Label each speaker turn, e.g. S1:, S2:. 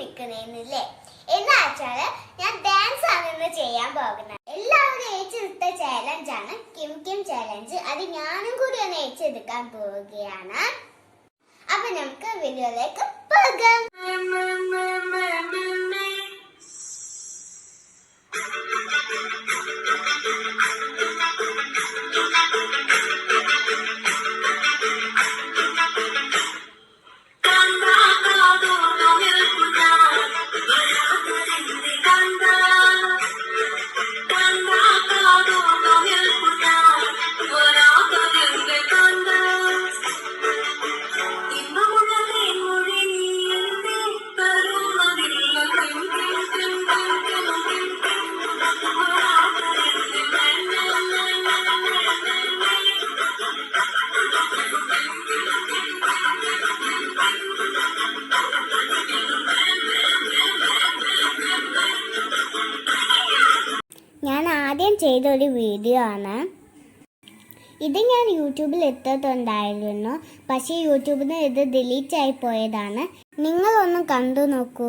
S1: നിൽക്കുന്നേന്നില്ലേ എന്ന് വെച്ചാൽ ഞാൻ ഡാൻസ് ആണ് ചെയ്യാൻ പോകുന്നത്. എല്ലാവരും ഏറ്റെടുത്ത ചാലഞ്ച് ആണ് കിം കിം ചാലഞ്ച് അത് ഞാനും കൂടി ഒന്ന് ഏറ്റെടുക്കാൻ പോവുകയാണ്. അപ്പൊ നമുക്ക് വീഡിയോയിലേക്ക് പോകാം. ഞാൻ ആദ്യം ചെയ്ത ഒരു വീഡിയോ ആണ്. ഇത് ഞാൻ യൂട്യൂബിൽ എത്തുന്നുണ്ടായിരുന്നു പക്ഷേ യൂട്യൂബിൽ നിന്ന് ഇത് ഡിലീറ്റ് ആയി പോയതാണ്. നിങ്ങളൊന്ന് കണ്ടു നോക്കൂ.